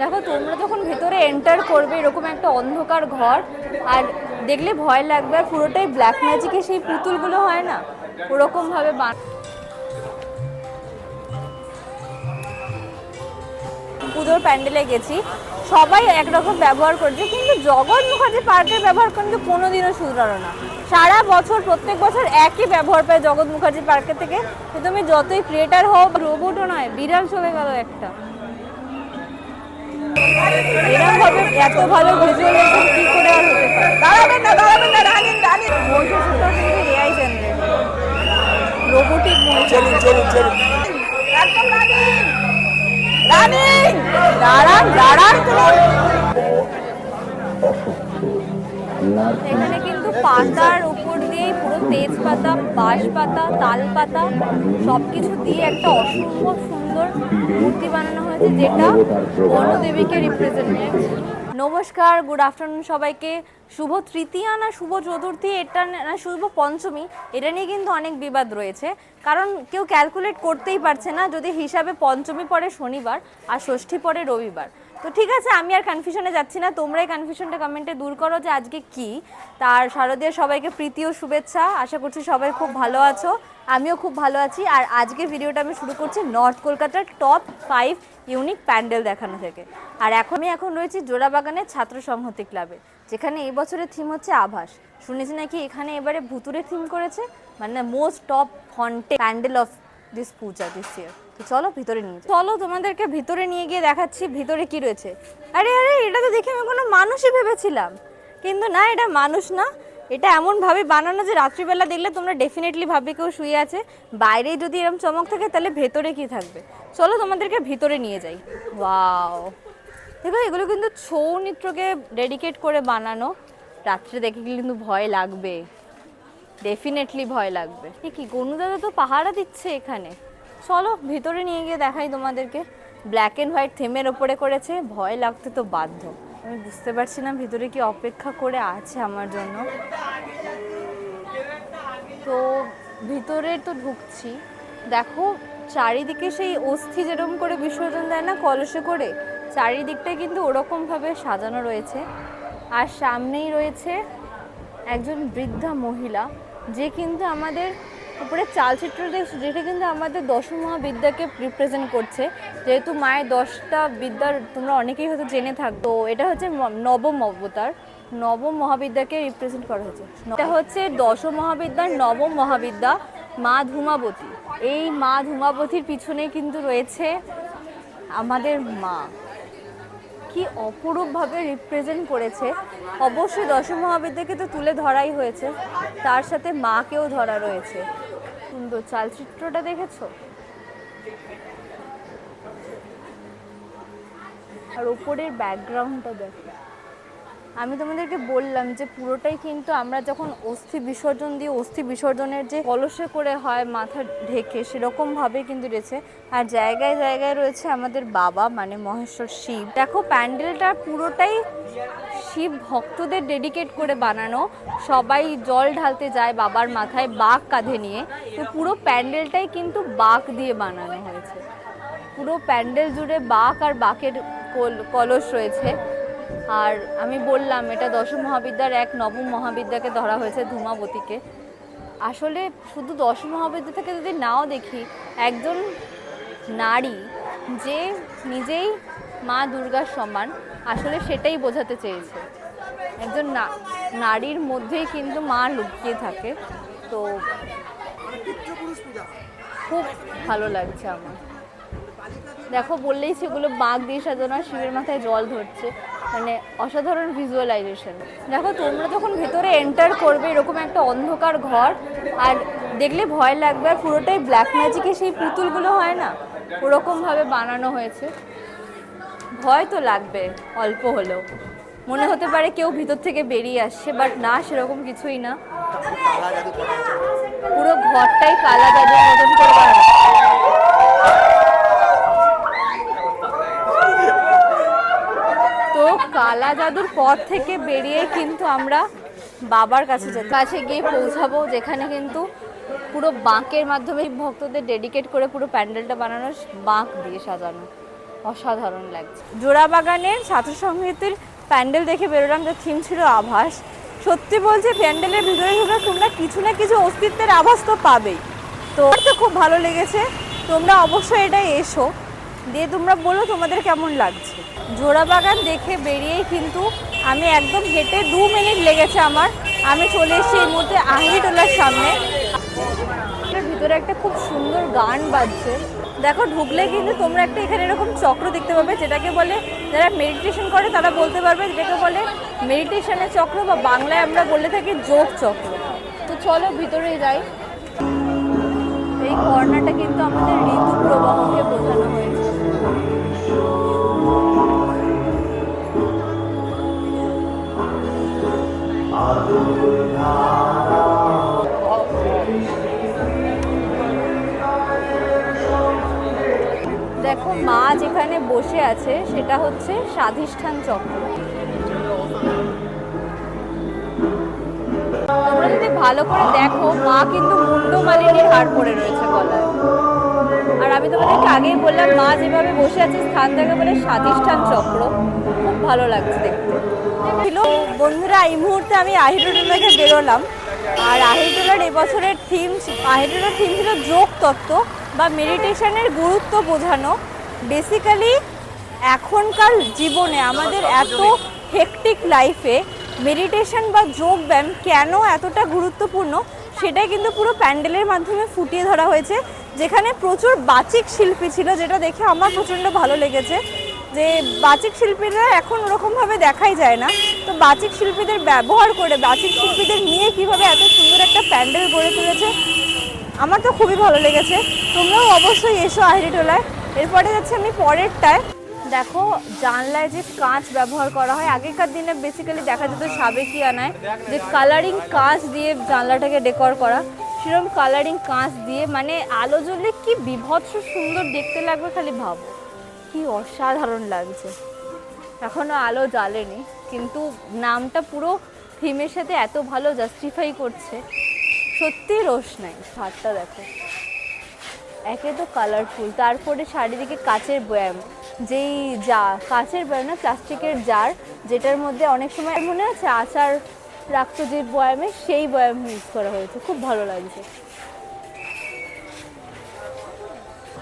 দেখো, তোমরা যখন ভেতরে এন্টার করবে, এরকম একটা অন্ধকার ঘর, আর দেখলে ভয় লাগবে, আর পুরোটাই ব্ল্যাক ম্যাজিকে সেই পুতুলগুলো হয় না? ওরকম ভাবে বান পুজোর প্যান্ডেলে গেছি। সবাই একরকম ব্যবহার করছে, কিন্তু জগৎ মুখার্জি পার্কের ব্যবহার কিন্তু কোনোদিনও শুধরালো না। সারা বছর, প্রত্যেক বছর একই ব্যবহার পায় জগৎ মুখার্জি পার্কের থেকে। সে তুমি যতই ক্রিয়েটার হও রোবটও নয়, বিড়াল চলে গেল একটা। এরকম এত ভালো ভিজুয়ালাইজেশন কি করে আর হতে পারে? দাঁড়াবেন না দাঁড়াবেন না রানিন রানিন মহিষাসুরটাও কিন্তু এআই জেনারেট রোবোটিক চলুন চলুন চলুন। একদম রানিন রানিন দাঁড়ান দাঁড়ান এখানে কিন্তু পাতার উপর দিয়েই পুরো তেজপাতা বাঁশপাতা তালপাতা সব কিছু দিয়ে একটা অসম্ভব সুন্দর মূর্তি বানানো হয়েছে যেটা বর্ণদেবীকে রিপ্রেজেন্ট করছে নমস্কার গুড আফটারনুন সবাইকে। শুভ তৃতীয়া না শুভ চতুর্থী এটা না শুভ পঞ্চমী এটা নিয়ে কিন্তু অনেক বিবাদ রয়েছে। কারণ কেউ ক্যালকুলেট করতেই পারছে না যদি হিসাবে পঞ্চমী পরে শনিবার আর ষষ্ঠী পরে রবিবার। তো ঠিক আছে, আমি আর কনফিউশনে যাচ্ছি না। তোমরাই কনফিউশনটা কমেন্টে দূর করো যে আজকে কি। তার শারদীয় সবাইকে প্রীতি ও শুভেচ্ছা। আশা করছি সবাই খুব ভালো আছো। আমিও খুব ভালো আছি। আর আজকে ভিডিওটা আমি শুরু করছি নর্থ কলকাতার টপ ফাইভ ইউনিক প্যান্ডেল দেখানো থেকে। আর এখন আমি এখন রয়েছি জোড়াবাগানের ছাত্র সংহতি ক্লাবে যেখানে এই বছরের থিম হচ্ছে আভাস। শুনেছি নাকি এখানে এবারে ভুতুরে থিম করেছে? মানে most top Phonte pandal of this puja this year চলো ভিতরে নিয়ে চলো তোমাদেরকে ভিতরে নিয়ে গিয়ে দেখাচ্ছি ভিতরে কি রয়েছে। আরে আরে, এটা তো দেখে আমি কোনো মানুষই ভেবেছিলাম। কিন্তু না, এটা মানুষ না। এটা এমনভাবে বানানো যে রাত্রিবেলা দেখলে তোমরা ডেফিনেটলি ভাববে কেউ শুয়ে আছে। বাইরে যদি এরকম চমক থাকে, তাহলে ভেতরে কি থাকবে? চলো তোমাদেরকে ভিতরে নিয়ে যাই। ওয়াও দেখো, এগুলো কিন্তু ছৌ নৃত্যকে ডেডিকেট করে বানানো। রাত্রে দেখে কিন্তু ভয় লাগবে। ডেফিনেটলি ভয় লাগবে। কি গনু দাদা তো পাহারা দিচ্ছে এখানে। চলো, ভিতরে নিয়ে গিয়ে দেখাই তোমাদেরকে। ব্ল্যাক অ্যান্ড হোয়াইট থেমের ওপরে করেছে, ভয় লাগতে তো বাধ্য। আমি বুঝতে পারছি না ভিতরে কি অপেক্ষা করে আছে আমার জন্য। তো ভিতরে তো ঢুকছি। দেখো, চারিদিকে সেই অস্থি যেরকম করে বিসর্জন দেয় না কলসে করে চারিদিকটাই কিন্তু ওরকমভাবে সাজানো রয়েছে। আর সামনেই রয়েছে একজন বৃদ্ধা মহিলা, যে কিন্তু আমাদের উপরে চালচিত্র যেটা কিন্তু আমাদের দশম মহাবিদ্যাকে রিপ্রেজেন্ট করছে। যেহেতু মায়ের দশটা বিদ্যার তোমরা অনেকেই হয়তো জেনে থাকতো এটা হচ্ছে নবম অবতার। নবম মহাবিদ্যাকে রিপ্রেজেন্ট করা হয়েছে। এটা হচ্ছে দশম মহাবিদ্যার নবম মহাবিদ্যা, মা ধূমাবতী। এই মা ধূমাবতীর পিছনে কিন্তু রয়েছে আমাদের মা। কি অপরূপভাবে রিপ্রেজেন্ট করেছে। অবশ্যই দশম মহাবিদ্যাকে তো তুলে ধরাই হয়েছে। তার সাথে মাকেও ধরা রয়েছে। সুন্দর চালচিত্রটা দেখেছ? আর ওপরের ব্যাকগ্রাউন্ডটা দেখো। আমি তোমাদেরকে বললাম যে পুরোটাই কিন্তু আমরা যখন অস্থি বিসর্জন দিই অস্থি বিসর্জনের যে কলসে করে হয় মাথা ঢেকে সেরকম ভাবে কিন্তু রয়েছে। আর জায়গায় জায়গায় রয়েছে আমাদের বাবা মানে মহেশ্বর শিব। দেখো প্যান্ডেলটা পুরোটাই শিব ভক্তদের ডেডিকেট করে বানানো। সবাই জল ঢালতে যায় বাবার মাথায় বাঘ কাঁধে নিয়ে। তো পুরো প্যান্ডেলটাই কিন্তু বাঘ দিয়ে বানানো হয়েছে। পুরো প্যান্ডেল জুড়ে বাঘ আর বাঘের কল- কলস রয়েছে। আর আমি বললাম, এটা দশম মহাবিদ্যার এক নবম মহাবিদ্যাকে ধরা হয়েছে ধূমাবতীকে। আসলে শুধু দশম মহাবিদ্যা থেকে যদি নাও দেখি, একজন নারী যে নিজেই মা দুর্গার সমান, আসলে সেটাই বোঝাতে চেয়েছে। একজন নারীর মধ্যেই কিন্তু মা লুকিয়ে থাকে। তো খুব ভালো লাগছে আমার। দেখো, বললেই সেগুলো বাঘ দিয়ে সাজানো শিবের মাথায় জল ধরছে। মানে অসাধারণ ভিজুয়ালাইজেশন দেখো, তোমরা যখন ভেতরে এন্টার করবে, এরকম একটা অন্ধকার ঘর, আর দেখলে ভয় লাগবে, আর পুরোটাই ব্ল্যাক ম্যাজিকে সেই পুতুলগুলো হয় না? ওরকমভাবে বানানো হয়েছে। ভয় তো লাগবে, অল্প হলেও। মনে হতে পারে কেউ ভিতর থেকে বেরিয়ে আসছে বাট না, সেরকম কিছুই না। পুরো ঘরটাই কালা জাদুর মতন করে বানানো তো কালা জাদুর পর থেকে বেরিয়ে কিন্তু আমরা বাবার কাছে যেতে কাছে গিয়ে পৌঁছাবো, যেখানে কিন্তু পুরো বাঁকের মাধ্যমে ভক্তদের ডেডিকেট করে পুরো প্যান্ডেলটা বানানো বাঁক দিয়ে সাজানো। অসাধারণ লাগছে। জোড়া বাগানের ছাত্র সংগীতের প্যান্ডেল দেখে বেরোলাম, যে থিম ছিল আভাস। সত্যি বলছি, প্যান্ডেলের ভিতরে ঢুকে তোমরা কিছু না কিছু অস্তিত্বের আভাস তো পাবেই। তো তো খুব ভালো লেগেছে, তোমরা অবশ্যই এটা এসো। দিয়ে তোমরা বলো তোমাদের কেমন লাগছে। জোড়া বাগান দেখে বেরিয়েই কিন্তু আমি একদম হেঁটে দু মিনিট লেগেছে আমার। আমি চলে এসেছি এই মুহূর্তে আহিরিটোলার সামনে। ভিতরে একটা খুব সুন্দর গান বাজছে। দেখো, ঢুকলে কিন্তু তোমরা একটা এখানে এরকম চক্র দেখতে পাবে, যেটাকে বলে যারা মেডিটেশন করে তারা বলতে পারবে, যেটাকে বলে মেডিটেশনের চক্র বা বাংলায় আমরা বলে থাকি যোগ চক্র। তো চলো ভিতরে যাই। এই কর্নারটা কিন্তু আমাদের ঋতু প্রবাহকে বোঝানো হয়েছে। দেখো, মা যেখানে বসে আছে, সেটা হচ্ছে স্বাধিষ্ঠান চক্র। তোমরা যদি ভালো করে দেখো, মা কিন্তু মুন্ডমালিনীর হার পরে রয়েছে গলায়। আর আমি তোমাদেরকে আগেই বললাম, মা যেভাবে বসে আছে স্থানটাকে বলে স্বাধিষ্ঠান চক্র। খুব ভালো লাগছে দেখতে। ছিল, বন্ধুরা, এই মুহূর্তে আমি আহিরুল থেকে বেরোলাম। আর আহিরুলার এবছরের থিম আহিরুলার থিম ছিল যোগ তত্ত্ব বা মেডিটেশনের গুরুত্ব বোঝানো। বেসিক্যালি এখনকার জীবনে আমাদের এত হেকটিক লাইফে মেডিটেশন বা যোগ ব্যায়াম কেন এতটা গুরুত্বপূর্ণ, সেটাই কিন্তু পুরো প্যান্ডেলের মাধ্যমে ফুটিয়ে ধরা হয়েছে। যেখানে প্রচুর বাচিক শিল্পী ছিল, যেটা দেখে আমার প্রচণ্ড ভালো লেগেছে। যে বাচিক শিল্পীরা এখন ওরকমভাবে দেখাই যায় না। তো বাচিক শিল্পীদের ব্যবহার করে, বাচিক শিল্পীদের নিয়ে কীভাবে এত সুন্দর একটা প্যান্ডেল গড়ে তুলেছে, আমার তো খুবই ভালো লেগেছে। তোমরাও অবশ্যই এসো আহিরিটোলায়। এরপরে যাচ্ছে আমি পরেরটায়। দেখো, জানলায় যে কাঁচ ব্যবহার করা হয়, আগেকার দিনে বেসিক্যালি দেখা যেত সাবেকিয়ানায় যে কালারিং কাঁচ দিয়ে জানলাটাকে ডেকোর করা। সেরকম কালারিং কাঁচ দিয়ে মানে আলো জ্বললে কি বিভৎস সুন্দর দেখতে লাগবে খালি ভাবো। কি অসাধারণ লাগছে। এখনও আলো জ্বালেনি, কিন্তু নামটা পুরো থিমের সাথে এত ভালো জাস্টিফাই করছে। সত্যি রোশনাই ছাদটা দেখো। একে তো কালারফুল তারপরে চারিদিকে কাচের ব্যায়াম। যেই যা, কাচের ব্যায়াম না প্লাস্টিকের জার যেটার মধ্যে অনেক সময় মনে আছে, আচার রাখতো যে বয়ামে সেই বয়াম ইউজ করা হয়েছে। খুব ভালো লাগছে।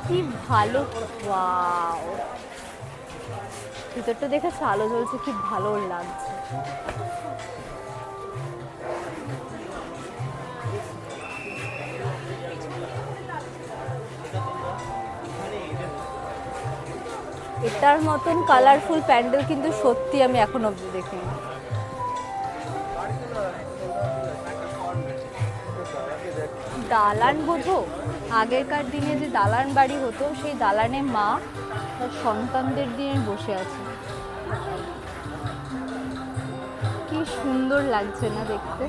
কি ভালো ভিতরটা দেখে আলো জ্বলছে, কি ভালো লাগছে। এটার মতন কালারফুল প্যান্ডেল কিন্তু সত্যি আমি এখন অবধি দেখিনি। দালান বোঝো? আগেকার দিনে যে দালান বাড়ি হতো, সেই দালানে মা তার সন্তানদের দিয়ে বসে আছে। কি সুন্দর লাগছে না দেখতে?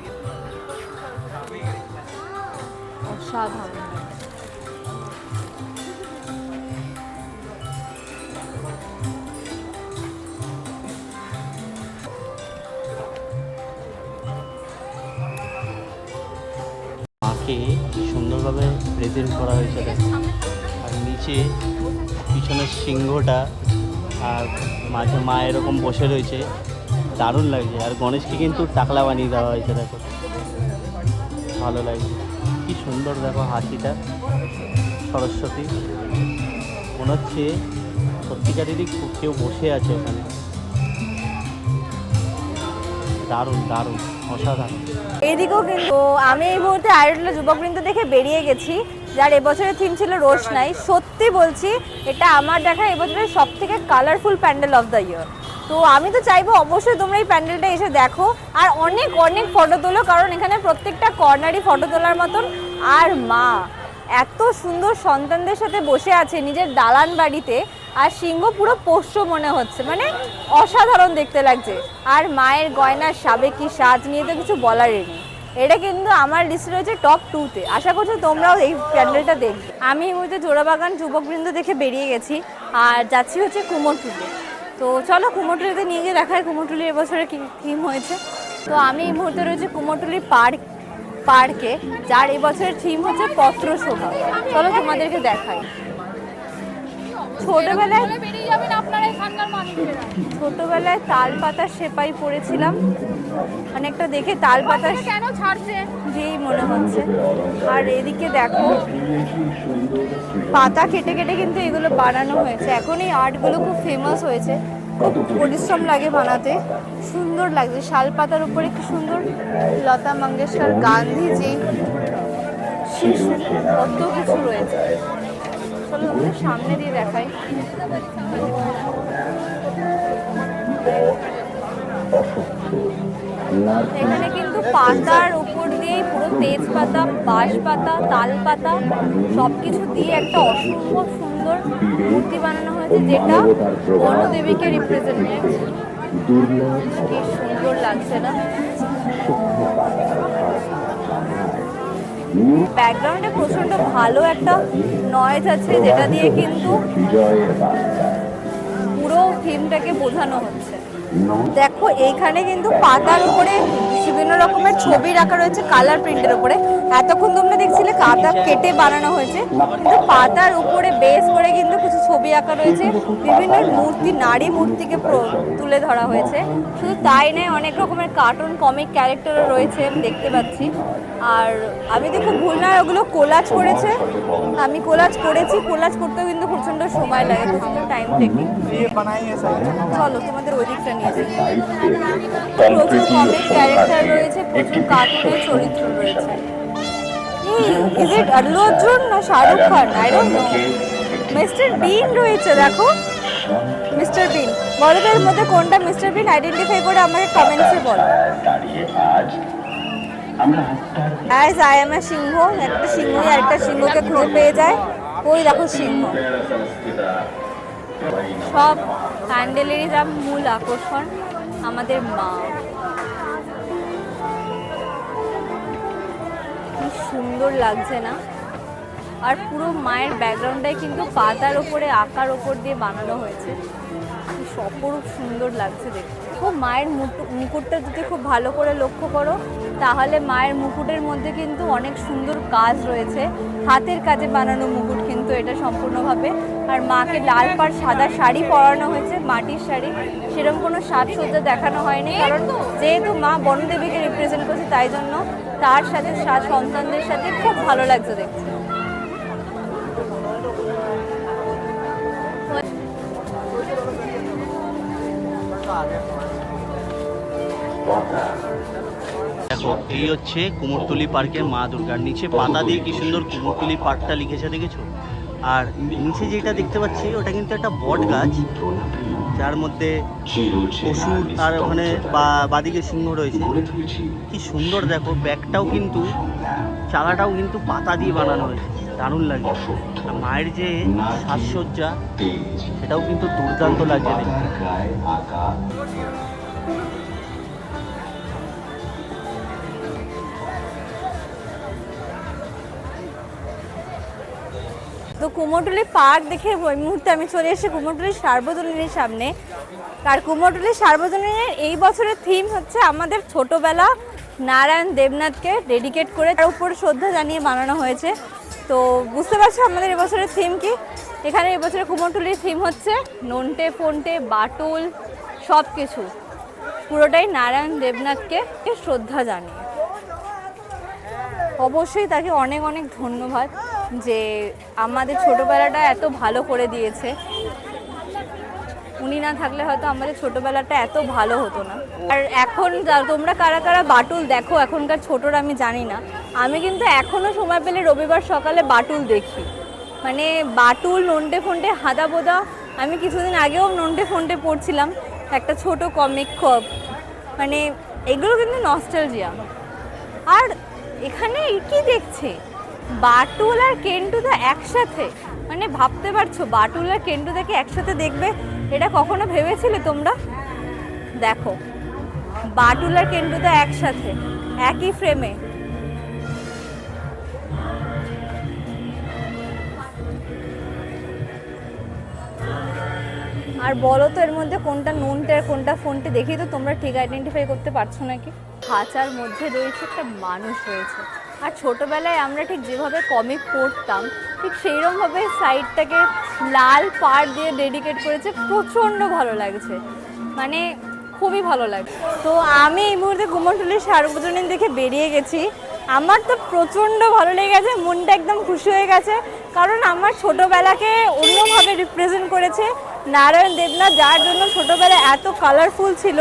অসাধারণ। প্রেজেন্ট করা হয়েছে আর নিচে পিছনের সিংহটা আর মাঝে মা এরকম বসে রয়েছে। দারুণ লাগছে। আর গণেশকে কিন্তু টাকলা বানিয়ে দেওয়া হয়েছে দেখো। ভালো লাগছে। কি সুন্দর দেখো হাসিটা সরস্বতী। মনে হচ্ছে সত্যিকারেরই কেউ বসে আছে ওখানে। দারুণ দারুণ, অসাধারণ। এইদিকেও কিন্তু আমি এই মুহূর্তে আইডল যুবকবৃন্দ দেখে বেরিয়ে গেছি, যার এবছরের থিম ছিল রোশনাই। সত্যি বলছি, এটা আমার দেখা এবছরের সব থেকে colourful pandal of the year তো আমি তো চাইব অবশ্যই তোমরা এই প্যান্ডেলটা এসে দেখো, আর অনেক অনেক ফটো তোলো, কারণ এখানে প্রত্যেকটা কর্নারই ফটো তোলার মতন। আর মা, এত সুন্দর সন্তানদের সাথে বসে আছে, নিজের দালান বাড়িতে। আর সিংহ পুরো পোষ্য মনে হচ্ছে মানে অসাধারণ দেখতে লাগছে। আর মায়ের গয়নার সাবেকি সাজ নিয়ে তো কিছু বলারই নেই। এটা কিন্তু আমার লিস্টে রয়েছে টপ টুতে আশা করছি তোমরাও এই প্যান্ডেলটা দেখবে। আমি এই মুহূর্তে জোড়াবাগান যুবকবৃন্দ দেখে বেরিয়ে গেছি, আর যাচ্ছি হচ্ছে কুমোরটুলি তো চলো কুমোরটুলিতে নিয়ে গিয়ে দেখায় কুমোরটুলি এবছরে কি থিম হয়েছে। তো আমি এই মুহূর্তে রয়েছে কুমোরটুলি পার্ক, পার্কে, যার এবছরের থিম হচ্ছে পত্র শোভা। চলো তোমাদেরকে দেখাই। ছোটবেলায় বেরিয়ে যাবেন আপনারা এখানকার মানুষেরা। ছোটবেলায় তাল পাতার সেপাই পড়েছিলাম। অনেকটা দেখে তাল আপনারা কেন ছাড়ছে? যেই মনে হচ্ছে। আর এদিকে দেখো পাতা কেটে কেটে কিন্তু এগুলো বানানো হয়েছে। এখন এই আর্টগুলো খুব ফেমাস হয়েছে। খুব পরিশ্রম লাগে বানাতে। সুন্দর লাগছে। শাল পাতার উপরে কি সুন্দর? লতা মঙ্গেশকর গান্ধীজি শিশু কত কিছু রয়েছে। চলো সামনে দিয়ে দেখাই। এখানে কিন্তু পাতার উপর দিয়েই পুরো তেজপাতা, বাঁশপাতা, তালপাতা সব কিছু দিয়ে একটা অসম্ভব সুন্দর মূর্তি বানানো হয়েছে যেটা বনদেবীকে রিপ্রেজেন্ট করছে। কি সুন্দর লাগছে না? ব্যাকগ্রাউন্ডে প্রচণ্ড ভালো একটা নয়েজ আছে, যেটা দিয়ে কিন্তু পুরো থিমটাকে বোঝানো হচ্ছে। দেখো, এইখানে কিন্তু পাতার উপরে বিভিন্ন রকমের ছবি রাখা রয়েছে কালার প্রিন্টের উপরে। এতক্ষণ তোমরা দেখছিলে কাতা কেটে বানানো হয়েছে, কিন্তু পাতার উপরে বেস করে কিন্তু কিছু ছবি আঁকা রয়েছে। বিভিন্ন মূর্তি, নারী মূর্তিকে তুলে ধরা হয়েছে। শুধু তাই নয়, অনেক রকমের কার্টুন কমিক ক্যারেক্টারও রয়েছে দেখতে পাচ্ছি। আর আমি দেখো ভুল না ওগুলো কোলাজ করেছে। আমি কোলাজ করেছি, কোলাজ করতেও কিন্তু প্রচণ্ড সময় লাগে প্রচণ্ড টাইম টেকিং চলো, তোমাদের ওই দিকটা নিয়ে যাই। প্রচুর কমিক ক্যারেক্টার রয়েছে, প্রচুর কার্টুনের চরিত্র রয়েছে। ইজ ইট আল্লু অর্জুন না Shahrukh Khan I don't know mister Bean রয়েছে, দেখো। মিস্টার বিন তো মধ্যে কোনটা মিস্টার বিন আইডেন্টিফাই করে আমাকে কমেন্টসে বলো। অ্যাজ আই এম এ সিংহ, একটা সিংহ একটা সিংহকে খুঁজে পেয়ে যায়। ওই দেখো সিংহ। সব প্যান্ডেলেরই যা মূল আকর্ষণ আমাদের মা। কি সুন্দর লাগছে না? আর পুরো মায়ের ব্যাকগ্রাউন্ডটাই কিন্তু পাতার ওপরে, আঁকার ওপর দিয়ে বানানো হয়েছে। অপরূপ সুন্দর লাগছে দেখতে। খুব মায়ের মুকুটটা যদি খুব ভালো করে লক্ষ্য করো, তাহলে মায়ের মুকুটের মধ্যে কিন্তু অনেক সুন্দর কাজ রয়েছে। হাতের কাজে বানানো মুকুট কিন্তু এটা সম্পূর্ণভাবে। আর মাকে লাল পাড় সাদা শাড়ি পরানো হয়েছে, মাটির শাড়ি। সেরকম কোনো সাজসজ্জা দেখানো হয়নি, কারণ যেহেতু মা বনদেবীকে রিপ্রেজেন্ট করছে, তাই জন্য তার সাথে সাত সন্তানদের সাথে খুব ভালো লাগছে দেখতে। দেখো, এই হচ্ছে কুমোরটুলি পার্কের মা দুর্গার নিচে। পাতা দিয়ে কি সুন্দর কুমোরটুলি পার্কটা লিখেছে, দেখেছ? আর নিচে যেটা দেখতে পাচ্ছি, ওটা কিন্তু একটা বট গাছ, যার মধ্যে পশুর আর ওখানে বাদিকে সিংহ রয়েছে। কি সুন্দর দেখো, ব্যাগটাও কিন্তু চালাটাও কিন্তু পাতা দিয়ে বানানো হয়েছে। দারুণ লাগে আর মায়ের যে সাজসজ্জা, সেটাও কিন্তু দুর্দান্ত লাগছে কুমোরটুলি পার্ক দেখে ওই মুহূর্তে আমি চলে এসেছি কুমোরটুলি সার্বজনীনের সামনে। আর কুমোরটুলি সার্বজনীনের এই বছরের থিম হচ্ছে আমাদের ছোটবেলা নারায়ণ দেবনাথকে ডেডিকেট করে তার উপর শ্রদ্ধা জানিয়ে বানানো হয়েছে। তো বুঝতে পারছ আমাদের এবছরের থিম কি? এখানে এবছরে কুমোরটুলির থিম হচ্ছে নন্টে, ফন্টে, বাটুল সব কিছু পুরোটাই নারায়ণ দেবনাথকে শ্রদ্ধা জানিয়ে। অবশ্যই তাকে অনেক অনেক ধন্যবাদ। যে আমাদের ছোটবেলাটা এত ভালো করে দিয়েছে। উনি না থাকলে হয়তো আমাদের ছোটবেলাটা এত ভালো হতো না। আর এখন তোমরা কারা কারা বাটুল দেখো, এখনকার ছোটরা আমি জানি না। আমি কিন্তু এখনও সময় পেলে রবিবার সকালে বাটুল দেখি। মানে বাটুল নন্টে ফন্টে হাদা বোদা। আমি কিছুদিন আগেও নন্টে ফন্টে পড়ছিলাম, একটা ছোট কমিক মানে এগুলো কিন্তু নস্টালজিয়া আর এখানে কি দেখছে? বাটুল আর কেন্টুদা একসাথে? মানে ভাবতে পারছ, বাটুল আর কেন্টুদাকে একসাথে দেখবে? এটা কখনো ভেবেছিলে তোমরা? দেখো, বাটুল আর কেন্টুদা একসাথে, একই ফ্রেমে আর বলো তো এর মধ্যে কোনটা নুনটে আর কোনটা ফোনটে দেখি তো তোমরা ঠিক আইডেন্টিফাই করতে পারছ নাকি? খাঁচার মধ্যে রয়েছে একটা মানুষ রয়েছে। আর ছোটবেলায় আমরা ঠিক যেভাবে কমিক পড়তাম, ঠিক সেইরকমভাবে সাইডটাকে লাল পাড় দিয়ে ডেডিকেট করেছে, প্রচণ্ড ভালো লাগছে। মানে খুবই ভালো লাগছে। তো আমি এই মুহূর্তে কুমোরটুলির সার্বজনীন দেখে বেরিয়ে গেছি। আমার তো প্রচণ্ড ভালো লেগে গেছে, মনটা একদম খুশি হয়ে গেছে। কারণ আমার ছোটবেলাকে অন্যভাবে রিপ্রেজেন্ট করেছে নারায়ণ দেবনাথ, যার জন্য ছোটবেলা এত কালারফুল ছিল।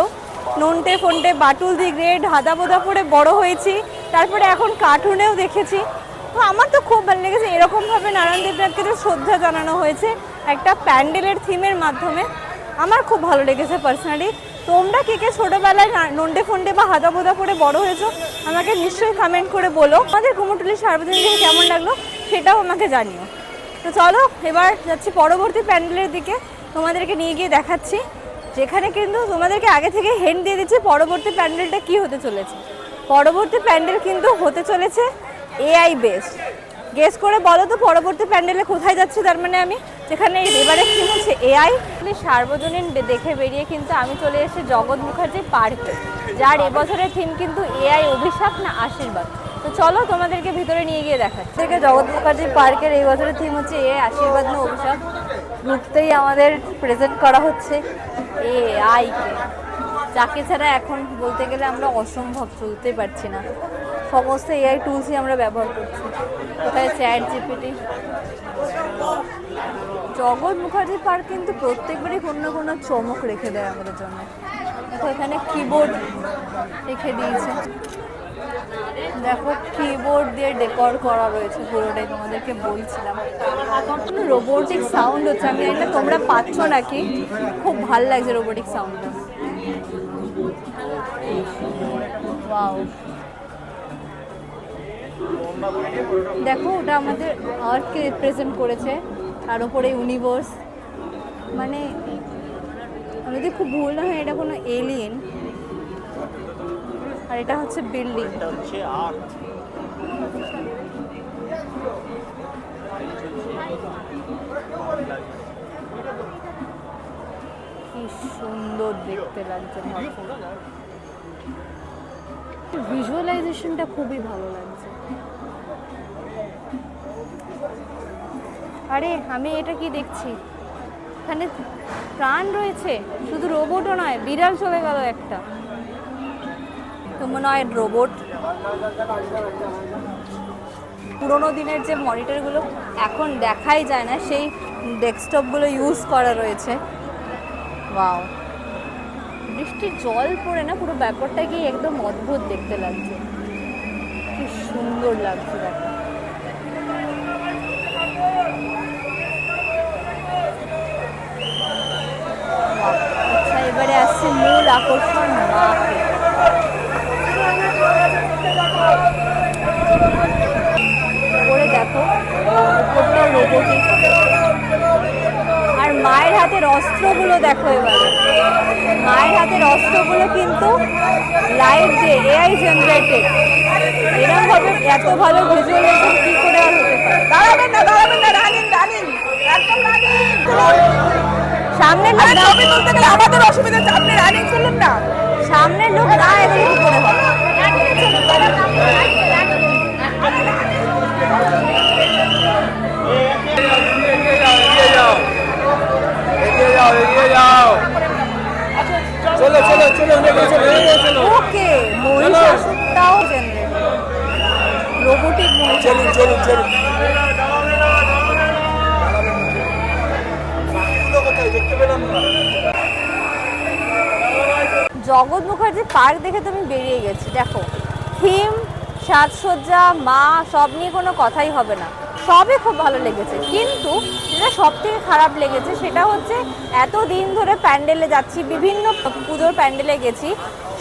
নন্টে ফোনটে বাটুল দি গ্রেড হাদা বোদা পরে বড় হয়েছি। তারপরে এখন কার্টুনেও দেখেছি। তো আমার তো খুব ভালো লেগেছে। এরকমভাবে নারায়ণ দেবনাথকে যে শ্রদ্ধা জানানো হয়েছে একটা প্যান্ডেলের থিমের মাধ্যমে। আমার খুব ভালো লেগেছে পার্সোনালি তোমরা কে কে ছোটোবেলায় না- নন্টে ফন্টে বা হাদা বোদা পরে বড় হয়েছো, আমাকে নিশ্চয়ই কমেন্ট করে বলো। আমাদের কুমোরটুলি সার্বজনীন কেমন লাগল সেটাও আমাকে জানিও। তো চলো, এবার যাচ্ছি পরবর্তী প্যান্ডেলের দিকে। তোমাদেরকে নিয়ে গিয়ে দেখাচ্ছি। যেখানে কিন্তু তোমাদেরকে আগে থেকে হেন্ড দিয়ে দিচ্ছি পরবর্তী প্যান্ডেলটা কি হতে চলেছে। পরবর্তী প্যান্ডেল কিন্তু হতে চলেছে এআই বেস গেস করে বলো তো, পরবর্তী প্যান্ডেলে কোথায় যাচ্ছি? তার মানে আমি যেখানে এবারে কি হচ্ছে এআই সার্বজনীন দেখে বেরিয়ে কিন্তু আমি চলে এসেছি জগৎ মুখার্জি পার্কে, যার এবছরের থিম কিন্তু এআই অভিশাপ না আশীর্বাদ। তো চলো তোমাদেরকে ভিতরে নিয়ে গিয়ে দেখাচ্ছি থেকে জগৎ মুখার্জি পার্কের এই বছরের থিম হচ্ছে এ আশীর্বাদ না অভিশাপ। ঢুকতেই আমাদের প্রেজেন্ট করা হচ্ছে এ আইকে যাকে ছাড়া এখন বলতে গেলে আমরা অসম্ভব চলতে পারছি না। সমস্ত এআই টুলসই আমরা ব্যবহার করছি। কোথায় চ্যাট জিপিটি জগৎ মুখার্জি পার্ক কিন্তু প্রত্যেকবারই কোনো না কোনো চমক রেখে দেয় আমাদের জন্য। দেখো, এখানে কিবোর্ড রেখে দিয়েছে। দেখো কিবোর্ড দিয়ে ডেকর করা রয়েছে পুরোটাই, তোমাদেরকে বলছিলাম। কোনো রোবোটিক সাউন্ড হচ্ছে, আমি না তোমরা পাচ্ছ নাকি? খুব ভালো লাগছে রোবোটিক সাউন্ডটা ওয়াও দেখো ওটা আমাদের আর্থকে রিপ্রেজেন্ট করেছে তার উপরে ইউনিভার্স মানে যদি খুব ভুল না হয় এটা কোনো এলিয়েন আর এটা হচ্ছে বিল্ডিং হচ্ছে কি সুন্দর দেখতে লাগছে ভিজুয়ালাইজেশনটা খুবই ভালো লাগছে। আরে, আমি এটা কি দেখছি? এখানে প্রাণ রয়েছে, শুধু রোবটও নয়, বিড়াল চলে গেল একটা। তো মনে হয় রোবট পুরোনো দিনের যে মনিটরগুলো এখন দেখাই যায় না, সেই ডেস্কটপগুলো ইউজ করা রয়েছে। ওয়াও বৃষ্টির জল পড়ে না, পুরো ব্যাপারটাকেই একদম অদ্ভুত দেখতে লাগছে। কি সুন্দর লাগছে দেখো। আচ্ছা এবারে আসছে মূল আকর্ষণ, মাকে। করে দেখো উপরটা রোবটিক হাতের অস্ত্রগুলো দেখো এবারে। মায়ের হাতের অস্ত্রগুলো কিন্তু লাইট যে এআই জেনারেটেড এরকম ভাবে এত ভালো ভিজুয়ালাইজেশন কি করে আর হতে পারে? দাঁড়াবেন না দাঁড়াবেন না রানিন রানিন। একদম রানিন। সামনের আরে লোক ছবি তুলতে গেলে আমাদের অসুবিধা হচ্ছে আপনি রানিং চলুন না। সামনের লোক না এগুলো কি করে হবে? এগিয়ে যাও জগৎ মুখার্জি পার্ক দেখে তো আমি বেরিয়ে গেছি। দেখো, থিম, সাজসজ্জা, মা, সব নিয়ে কোনো কথাই হবে না। সবই খুব ভালো লেগেছে। কিন্তু যেটা সব থেকে খারাপ লেগেছে সেটা হচ্ছে এত দিন ধরে প্যান্ডেলে যাচ্ছি, বিভিন্ন পুজোর প্যান্ডেলে গেছি,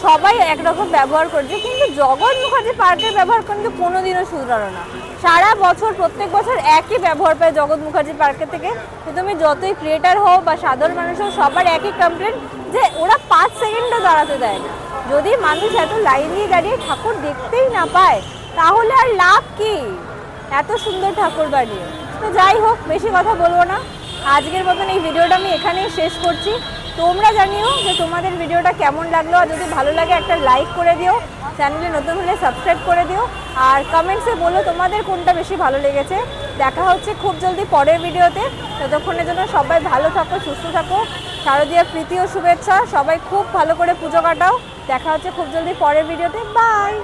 সবাই একরকম ব্যবহার করছে, কিন্তু জগৎ মুখার্জি পার্কের ব্যবহার কিন্তু কোনোদিনও শুধরালো না। সারা বছর, প্রত্যেক বছর একই ব্যবহার পায় জগৎ মুখার্জি পার্কের থেকে যে তুমি যতই ক্রিয়েটার হও বা সাধারণ মানুষ হোক সবার একই কমপ্লেন যে ওরা পাঁচ সেকেন্ডও দাঁড়াতে দেয় না। যদি মানুষ এত লাইন দিয়ে দাঁড়িয়ে ঠাকুর দেখতেই না পায়, তাহলে আর লাভ কি? এত সুন্দর ঠাকুর বানিয়ে। তো যাই হোক, বেশি কথা বলব না। আজকের মতন এই ভিডিওটা আমি এখানেই শেষ করছি। তোমরা জানিও যে তোমাদের ভিডিওটা কেমন লাগল, আর যদি ভালো লাগে একটা লাইক করে দিও, চ্যানেলে নতুন হলে সাবস্ক্রাইব করে দিও, আর কমেন্টসে বলো তোমাদের কোনটা বেশি ভালো লেগেছে। দেখা হচ্ছে খুব জলদি পরের ভিডিওতে। ততক্ষণের জন্য সবাই ভালো থাকো, সুস্থ থাকো। শারদীয় প্রীতি ও শুভেচ্ছা। সবাই খুব ভালো করে পুজো কাটাও। দেখা হচ্ছে খুব জলদি পরের ভিডিওতে। বাই